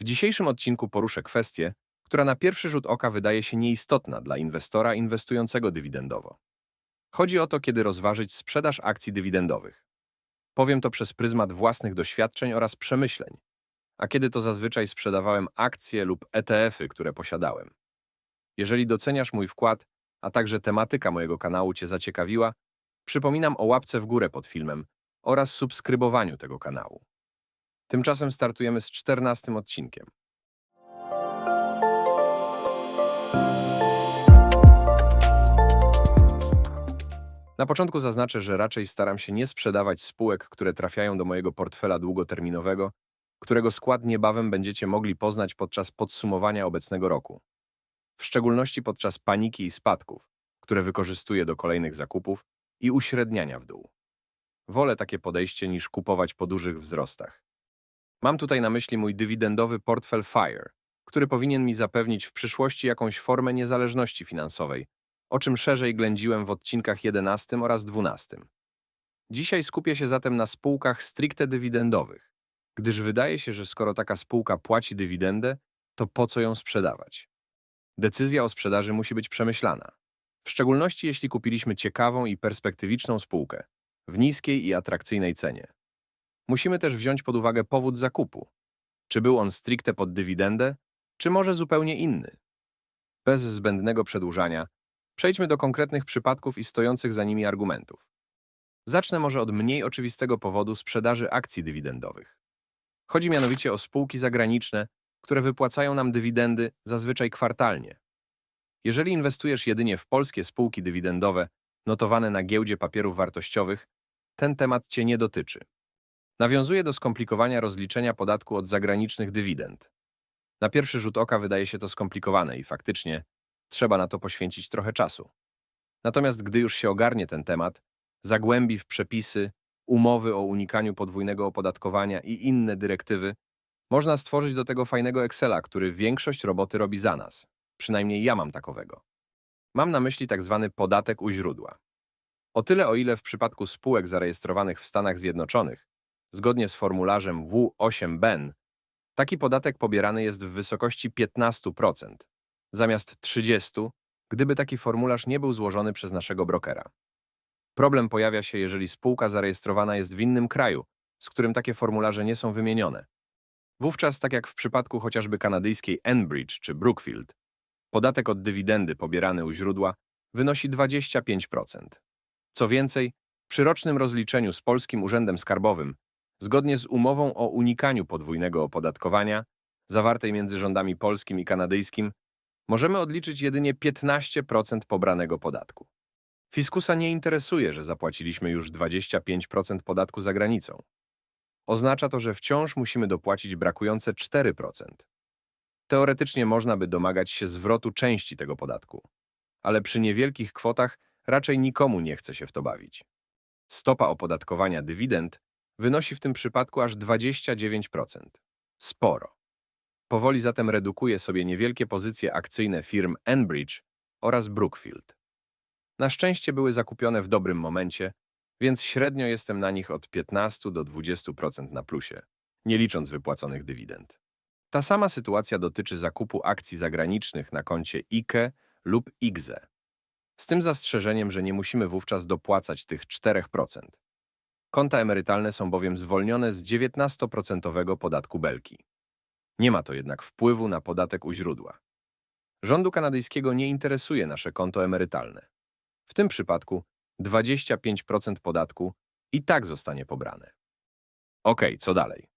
W dzisiejszym odcinku poruszę kwestię, która na pierwszy rzut oka wydaje się nieistotna dla inwestora inwestującego dywidendowo. Chodzi o to, kiedy rozważyć sprzedaż akcji dywidendowych. Powiem to przez pryzmat własnych doświadczeń oraz przemyśleń, a kiedy to zazwyczaj sprzedawałem akcje lub ETF-y, które posiadałem. Jeżeli doceniasz mój wkład, a także tematyka mojego kanału Cię zaciekawiła, przypominam o łapce w górę pod filmem oraz subskrybowaniu tego kanału. Tymczasem startujemy z czternastym odcinkiem. Na początku zaznaczę, że raczej staram się nie sprzedawać spółek, które trafiają do mojego portfela długoterminowego, którego skład niebawem będziecie mogli poznać podczas podsumowania obecnego roku. W szczególności podczas paniki i spadków, które wykorzystuję do kolejnych zakupów i uśredniania w dół. Wolę takie podejście niż kupować po dużych wzrostach. Mam tutaj na myśli mój dywidendowy portfel FIRE, który powinien mi zapewnić w przyszłości jakąś formę niezależności finansowej, o czym szerzej ględziłem w odcinkach 11 oraz 12. Dzisiaj skupię się zatem na spółkach stricte dywidendowych, gdyż wydaje się, że skoro taka spółka płaci dywidendę, to po co ją sprzedawać? Decyzja o sprzedaży musi być przemyślana, w szczególności jeśli kupiliśmy ciekawą i perspektywiczną spółkę w niskiej i atrakcyjnej cenie. Musimy też wziąć pod uwagę powód zakupu. Czy był on stricte pod dywidendę, czy może zupełnie inny? Bez zbędnego przedłużania, przejdźmy do konkretnych przypadków i stojących za nimi argumentów. Zacznę może od mniej oczywistego powodu sprzedaży akcji dywidendowych. Chodzi mianowicie o spółki zagraniczne, które wypłacają nam dywidendy zazwyczaj kwartalnie. Jeżeli inwestujesz jedynie w polskie spółki dywidendowe notowane na giełdzie papierów wartościowych, ten temat Cię nie dotyczy. Nawiązuje do skomplikowania rozliczenia podatku od zagranicznych dywidend. Na pierwszy rzut oka wydaje się to skomplikowane i faktycznie trzeba na to poświęcić trochę czasu. Natomiast gdy już się ogarnie ten temat, zagłębi w przepisy, umowy o unikaniu podwójnego opodatkowania i inne dyrektywy, można stworzyć do tego fajnego Excela, który większość roboty robi za nas. Przynajmniej ja mam takowego. Mam na myśli tak zwany podatek u źródła. O tyle o ile w przypadku spółek zarejestrowanych w Stanach Zjednoczonych, zgodnie z formularzem W8BEN, taki podatek pobierany jest w wysokości 15%, zamiast 30%, gdyby taki formularz nie był złożony przez naszego brokera. Problem pojawia się, jeżeli spółka zarejestrowana jest w innym kraju, z którym takie formularze nie są wymienione. Wówczas, tak jak w przypadku chociażby kanadyjskiej Enbridge czy Brookfield, podatek od dywidendy pobierany u źródła wynosi 25%. Co więcej, przy rocznym rozliczeniu z Polskim Urzędem Skarbowym, zgodnie z umową o unikaniu podwójnego opodatkowania, zawartej między rządami polskim i kanadyjskim, możemy odliczyć jedynie 15% pobranego podatku. Fiskusa nie interesuje, że zapłaciliśmy już 25% podatku za granicą. Oznacza to, że wciąż musimy dopłacić brakujące 4%. Teoretycznie można by domagać się zwrotu części tego podatku, ale przy niewielkich kwotach raczej nikomu nie chce się w to bawić. Stopa opodatkowania dywidend wynosi w tym przypadku aż 29%. Sporo. Powoli zatem redukuje sobie niewielkie pozycje akcyjne firm Enbridge oraz Brookfield. Na szczęście były zakupione w dobrym momencie, więc średnio jestem na nich od 15 do 20% na plusie, nie licząc wypłaconych dywidend. Ta sama sytuacja dotyczy zakupu akcji zagranicznych na koncie IKE lub IGZE. Z tym zastrzeżeniem, że nie musimy wówczas dopłacać tych 4%. Konta emerytalne są bowiem zwolnione z 19% podatku belki. Nie ma to jednak wpływu na podatek u źródła. Rządu kanadyjskiego nie interesuje nasze konto emerytalne. W tym przypadku 25% podatku i tak zostanie pobrane. Ok, co dalej?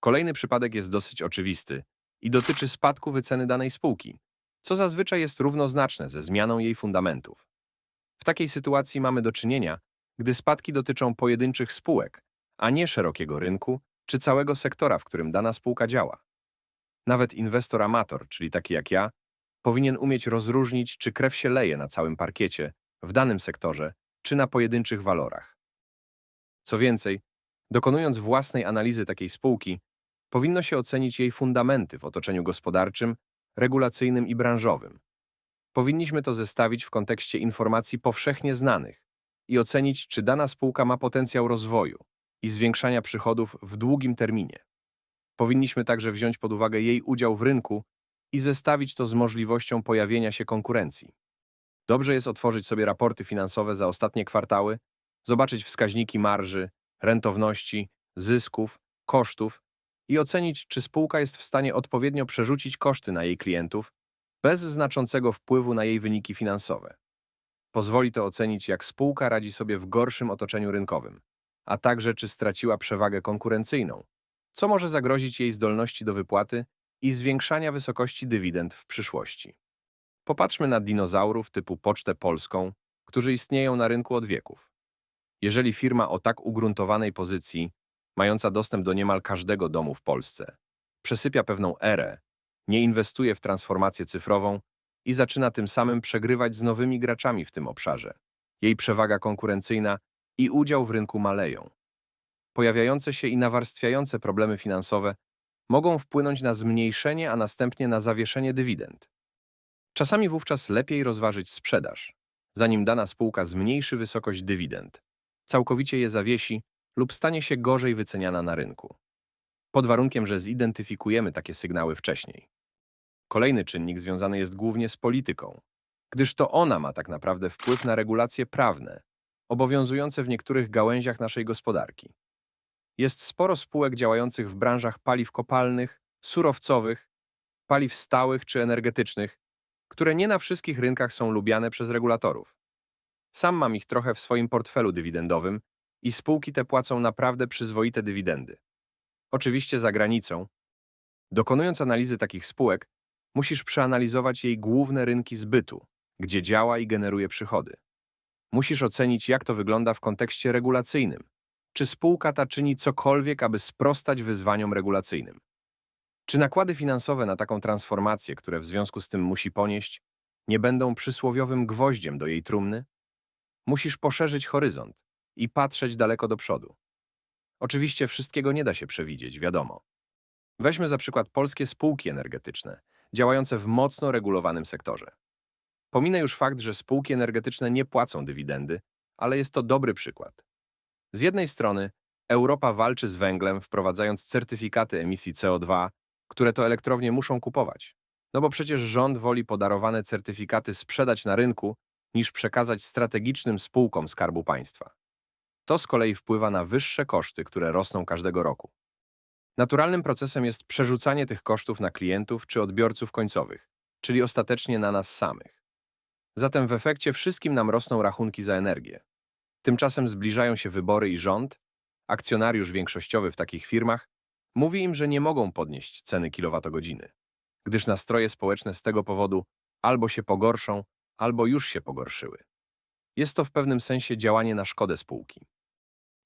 Kolejny przypadek jest dosyć oczywisty i dotyczy spadku wyceny danej spółki, co zazwyczaj jest równoznaczne ze zmianą jej fundamentów. W takiej sytuacji mamy do czynienia, gdy spadki dotyczą pojedynczych spółek, a nie szerokiego rynku czy całego sektora, w którym dana spółka działa. Nawet inwestor amator, czyli taki jak ja, powinien umieć rozróżnić, czy krew się leje na całym parkiecie, w danym sektorze, czy na pojedynczych walorach. Co więcej, dokonując własnej analizy takiej spółki, powinno się ocenić jej fundamenty w otoczeniu gospodarczym, regulacyjnym i branżowym. Powinniśmy to zestawić w kontekście informacji powszechnie znanych i ocenić, czy dana spółka ma potencjał rozwoju i zwiększania przychodów w długim terminie. Powinniśmy także wziąć pod uwagę jej udział w rynku i zestawić to z możliwością pojawienia się konkurencji. Dobrze jest otworzyć sobie raporty finansowe za ostatnie kwartały, zobaczyć wskaźniki marży, rentowności, zysków, kosztów i ocenić, czy spółka jest w stanie odpowiednio przerzucić koszty na jej klientów bez znaczącego wpływu na jej wyniki finansowe. Pozwoli to ocenić, jak spółka radzi sobie w gorszym otoczeniu rynkowym, a także czy straciła przewagę konkurencyjną, co może zagrozić jej zdolności do wypłaty i zwiększania wysokości dywidend w przyszłości. Popatrzmy na dinozaurów typu Pocztę Polską, którzy istnieją na rynku od wieków. Jeżeli firma o tak ugruntowanej pozycji, mająca dostęp do niemal każdego domu w Polsce, przesypia pewną erę, nie inwestuje w transformację cyfrową i zaczyna tym samym przegrywać z nowymi graczami w tym obszarze, jej przewaga konkurencyjna i udział w rynku maleją. Pojawiające się i nawarstwiające problemy finansowe mogą wpłynąć na zmniejszenie, a następnie na zawieszenie dywidend. Czasami wówczas lepiej rozważyć sprzedaż, zanim dana spółka zmniejszy wysokość dywidend, całkowicie je zawiesi lub stanie się gorzej wyceniana na rynku. Pod warunkiem, że zidentyfikujemy takie sygnały wcześniej. Kolejny czynnik związany jest głównie z polityką, gdyż to ona ma tak naprawdę wpływ na regulacje prawne, obowiązujące w niektórych gałęziach naszej gospodarki. Jest sporo spółek działających w branżach paliw kopalnych, surowcowych, paliw stałych czy energetycznych, które nie na wszystkich rynkach są lubiane przez regulatorów. Sam mam ich trochę w swoim portfelu dywidendowym i spółki te płacą naprawdę przyzwoite dywidendy. Oczywiście za granicą. Dokonując analizy takich spółek, musisz przeanalizować jej główne rynki zbytu, gdzie działa i generuje przychody. Musisz ocenić, jak to wygląda w kontekście regulacyjnym. Czy spółka ta czyni cokolwiek, aby sprostać wyzwaniom regulacyjnym? Czy nakłady finansowe na taką transformację, które w związku z tym musi ponieść, nie będą przysłowiowym gwoździem do jej trumny? Musisz poszerzyć horyzont i patrzeć daleko do przodu. Oczywiście wszystkiego nie da się przewidzieć, wiadomo. Weźmy za przykład polskie spółki energetyczne, działające w mocno regulowanym sektorze. Pominę już fakt, że spółki energetyczne nie płacą dywidendy, ale jest to dobry przykład. Z jednej strony Europa walczy z węglem, wprowadzając certyfikaty emisji CO2, które to elektrownie muszą kupować. No bo przecież rząd woli podarowane certyfikaty sprzedać na rynku, niż przekazać strategicznym spółkom Skarbu Państwa. To z kolei wpływa na wyższe koszty, które rosną każdego roku. Naturalnym procesem jest przerzucanie tych kosztów na klientów czy odbiorców końcowych, czyli ostatecznie na nas samych. Zatem w efekcie wszystkim nam rosną rachunki za energię. Tymczasem zbliżają się wybory i rząd, akcjonariusz większościowy w takich firmach, mówi im, że nie mogą podnieść ceny kilowatogodziny, gdyż nastroje społeczne z tego powodu albo się pogorszą, albo już się pogorszyły. Jest to w pewnym sensie działanie na szkodę spółki.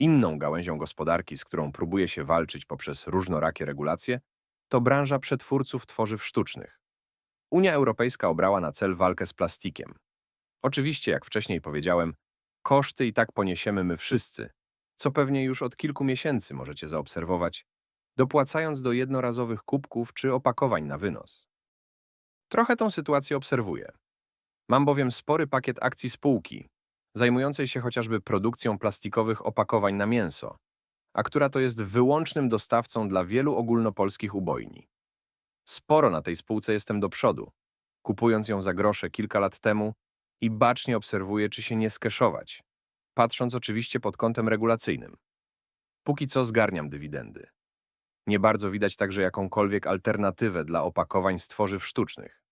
Inną gałęzią gospodarki, z którą próbuje się walczyć poprzez różnorakie regulacje, to branża przetwórców tworzyw sztucznych. Unia Europejska obrała na cel walkę z plastikiem. Oczywiście, jak wcześniej powiedziałem, koszty i tak poniesiemy my wszyscy, co pewnie już od kilku miesięcy możecie zaobserwować, dopłacając do jednorazowych kubków czy opakowań na wynos. Trochę tą sytuację obserwuję. Mam bowiem spory pakiet akcji spółki, zajmującej się chociażby produkcją plastikowych opakowań na mięso, a która to jest wyłącznym dostawcą dla wielu ogólnopolskich ubojni. Sporo na tej spółce jestem do przodu, kupując ją za grosze kilka lat temu i bacznie obserwuję, czy się nie skeszować, patrząc oczywiście pod kątem regulacyjnym. Póki co zgarniam dywidendy. Nie bardzo widać także jakąkolwiek alternatywę dla opakowań z tworzyw sztucznych.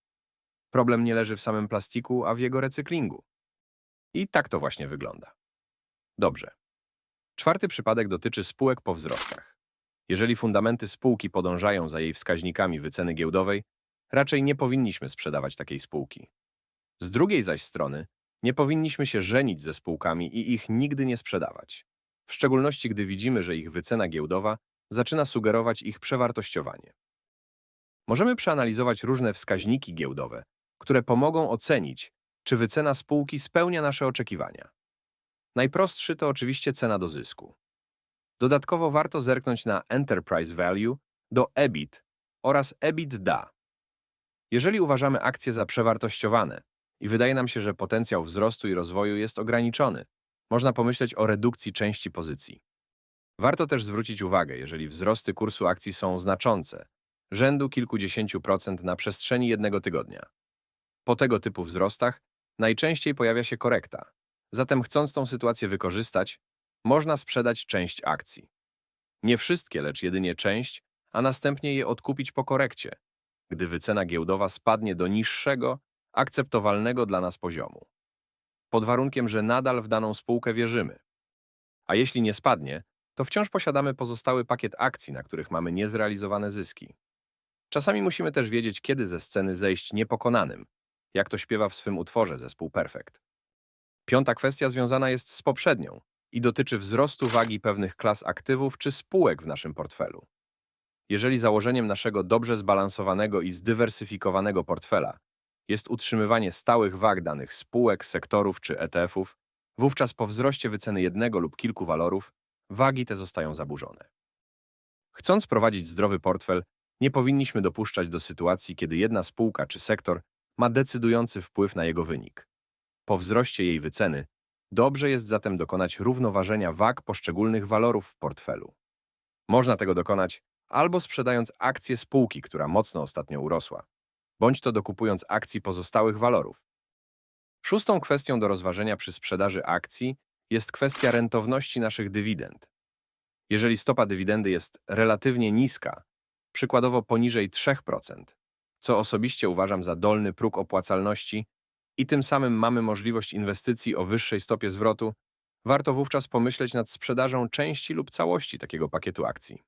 Problem nie leży w samym plastiku, a w jego recyklingu. I tak to właśnie wygląda. Dobrze. Czwarty przypadek dotyczy spółek po wzrostach. Jeżeli fundamenty spółki podążają za jej wskaźnikami wyceny giełdowej, raczej nie powinniśmy sprzedawać takiej spółki. Z drugiej zaś strony, nie powinniśmy się żenić ze spółkami i ich nigdy nie sprzedawać. W szczególności gdy widzimy, że ich wycena giełdowa zaczyna sugerować ich przewartościowanie. Możemy przeanalizować różne wskaźniki giełdowe, które pomogą ocenić, czy wycena spółki spełnia nasze oczekiwania. Najprostszy to oczywiście cena do zysku. Dodatkowo warto zerknąć na Enterprise Value, do EBIT oraz EBITDA. Jeżeli uważamy akcje za przewartościowane i wydaje nam się, że potencjał wzrostu i rozwoju jest ograniczony, można pomyśleć o redukcji części pozycji. Warto też zwrócić uwagę, jeżeli wzrosty kursu akcji są znaczące, rzędu kilkudziesięciu procent na przestrzeni jednego tygodnia. Po tego typu wzrostach najczęściej pojawia się korekta. Zatem chcąc tą sytuację wykorzystać, można sprzedać część akcji. Nie wszystkie, lecz jedynie część, a następnie je odkupić po korekcie, gdy wycena giełdowa spadnie do niższego, akceptowalnego dla nas poziomu. Pod warunkiem, że nadal w daną spółkę wierzymy. A jeśli nie spadnie, to wciąż posiadamy pozostały pakiet akcji, na których mamy niezrealizowane zyski. Czasami musimy też wiedzieć, kiedy ze sceny zejść niepokonanym, jak to śpiewa w swym utworze zespół Perfect. Piąta kwestia związana jest z poprzednią i dotyczy wzrostu wagi pewnych klas aktywów czy spółek w naszym portfelu. Jeżeli założeniem naszego dobrze zbalansowanego i zdywersyfikowanego portfela jest utrzymywanie stałych wag danych spółek, sektorów czy ETF-ów, wówczas po wzroście wyceny jednego lub kilku walorów, wagi te zostają zaburzone. Chcąc prowadzić zdrowy portfel, nie powinniśmy dopuszczać do sytuacji, kiedy jedna spółka czy sektor ma decydujący wpływ na jego wynik. Po wzroście jej wyceny, dobrze jest zatem dokonać równoważenia wag poszczególnych walorów w portfelu. Można tego dokonać albo sprzedając akcje spółki, która mocno ostatnio urosła, bądź to dokupując akcji pozostałych walorów. Szóstą kwestią do rozważenia przy sprzedaży akcji jest kwestia rentowności naszych dywidend. Jeżeli stopa dywidendy jest relatywnie niska, przykładowo poniżej 3%, co osobiście uważam za dolny próg opłacalności i tym samym mamy możliwość inwestycji o wyższej stopie zwrotu, warto wówczas pomyśleć nad sprzedażą części lub całości takiego pakietu akcji.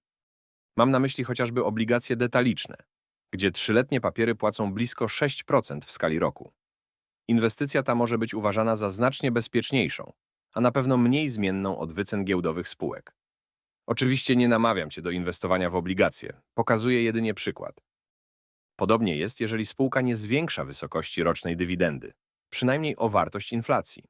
Mam na myśli chociażby obligacje detaliczne, gdzie trzyletnie papiery płacą blisko 6% w skali roku. Inwestycja ta może być uważana za znacznie bezpieczniejszą, a na pewno mniej zmienną od wycen giełdowych spółek. Oczywiście nie namawiam Cię do inwestowania w obligacje, pokazuję jedynie przykład. Podobnie jest, jeżeli spółka nie zwiększa wysokości rocznej dywidendy, przynajmniej o wartość inflacji.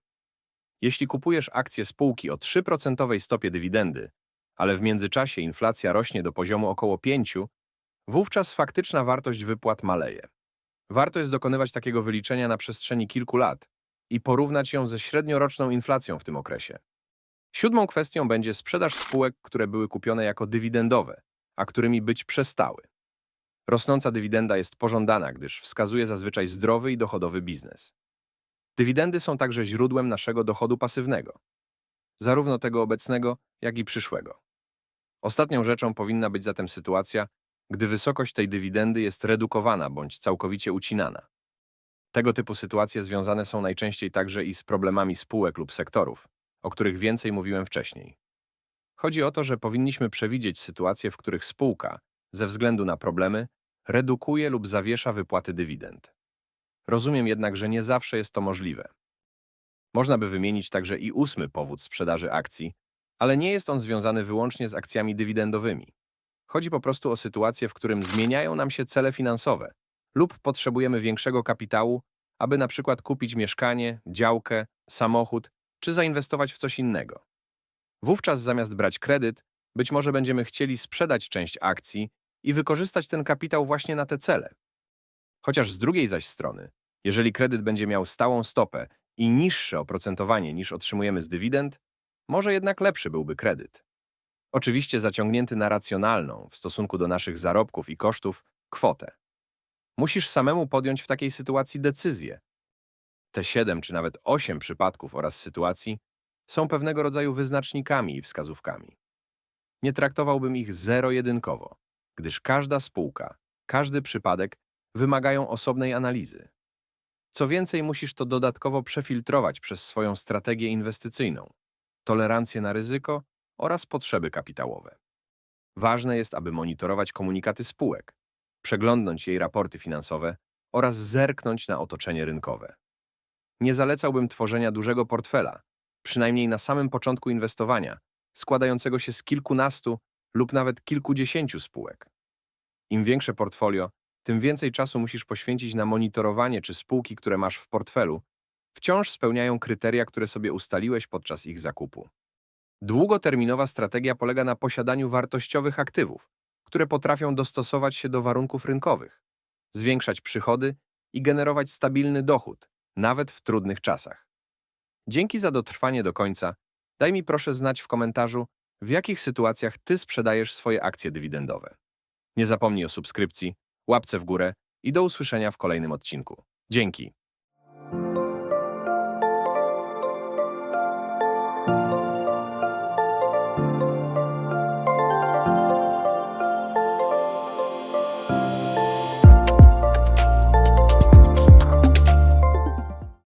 Jeśli kupujesz akcje spółki o 3% stopie dywidendy, ale w międzyczasie inflacja rośnie do poziomu około 5, wówczas faktyczna wartość wypłat maleje. Warto jest dokonywać takiego wyliczenia na przestrzeni kilku lat i porównać ją ze średnioroczną inflacją w tym okresie. Siódmą kwestią będzie sprzedaż spółek, które były kupione jako dywidendowe, a którymi być przestały. Rosnąca dywidenda jest pożądana, gdyż wskazuje zazwyczaj zdrowy i dochodowy biznes. Dywidendy są także źródłem naszego dochodu pasywnego, zarówno tego obecnego, jak i przyszłego. Ostatnią rzeczą powinna być zatem sytuacja, gdy wysokość tej dywidendy jest redukowana bądź całkowicie ucinana. Tego typu sytuacje związane są najczęściej także i z problemami spółek lub sektorów, o których więcej mówiłem wcześniej. Chodzi o to, że powinniśmy przewidzieć sytuacje, w których spółka, ze względu na problemy, redukuje lub zawiesza wypłaty dywidend. Rozumiem jednak, że nie zawsze jest to możliwe. Można by wymienić także i ósmy powód sprzedaży akcji, ale nie jest on związany wyłącznie z akcjami dywidendowymi. Chodzi po prostu o sytuację, w którym zmieniają nam się cele finansowe lub potrzebujemy większego kapitału, aby na przykład kupić mieszkanie, działkę, samochód czy zainwestować w coś innego. Wówczas zamiast brać kredyt, być może będziemy chcieli sprzedać część akcji i wykorzystać ten kapitał właśnie na te cele. Chociaż z drugiej zaś strony, jeżeli kredyt będzie miał stałą stopę i niższe oprocentowanie niż otrzymujemy z dywidend, może jednak lepszy byłby kredyt. Oczywiście zaciągnięty na racjonalną w stosunku do naszych zarobków i kosztów kwotę. Musisz samemu podjąć w takiej sytuacji decyzję. Te siedem czy nawet osiem przypadków oraz sytuacji są pewnego rodzaju wyznacznikami i wskazówkami. Nie traktowałbym ich zero-jedynkowo, gdyż każda spółka, każdy przypadek wymagają osobnej analizy. Co więcej, musisz to dodatkowo przefiltrować przez swoją strategię inwestycyjną, tolerancję na ryzyko oraz potrzeby kapitałowe. Ważne jest, aby monitorować komunikaty spółek, przeglądnąć jej raporty finansowe oraz zerknąć na otoczenie rynkowe. Nie zalecałbym tworzenia dużego portfela, przynajmniej na samym początku inwestowania, składającego się z kilkunastu lub nawet kilkudziesięciu spółek. Im większe portfolio, tym więcej czasu musisz poświęcić na monitorowanie, czy spółki, które masz w portfelu, wciąż spełniają kryteria, które sobie ustaliłeś podczas ich zakupu. Długoterminowa strategia polega na posiadaniu wartościowych aktywów, które potrafią dostosować się do warunków rynkowych, zwiększać przychody i generować stabilny dochód, nawet w trudnych czasach. Dzięki za dotrwanie do końca. Daj mi proszę znać w komentarzu, w jakich sytuacjach ty sprzedajesz swoje akcje dywidendowe. Nie zapomnij o subskrypcji, łapce w górę i do usłyszenia w kolejnym odcinku. Dzięki.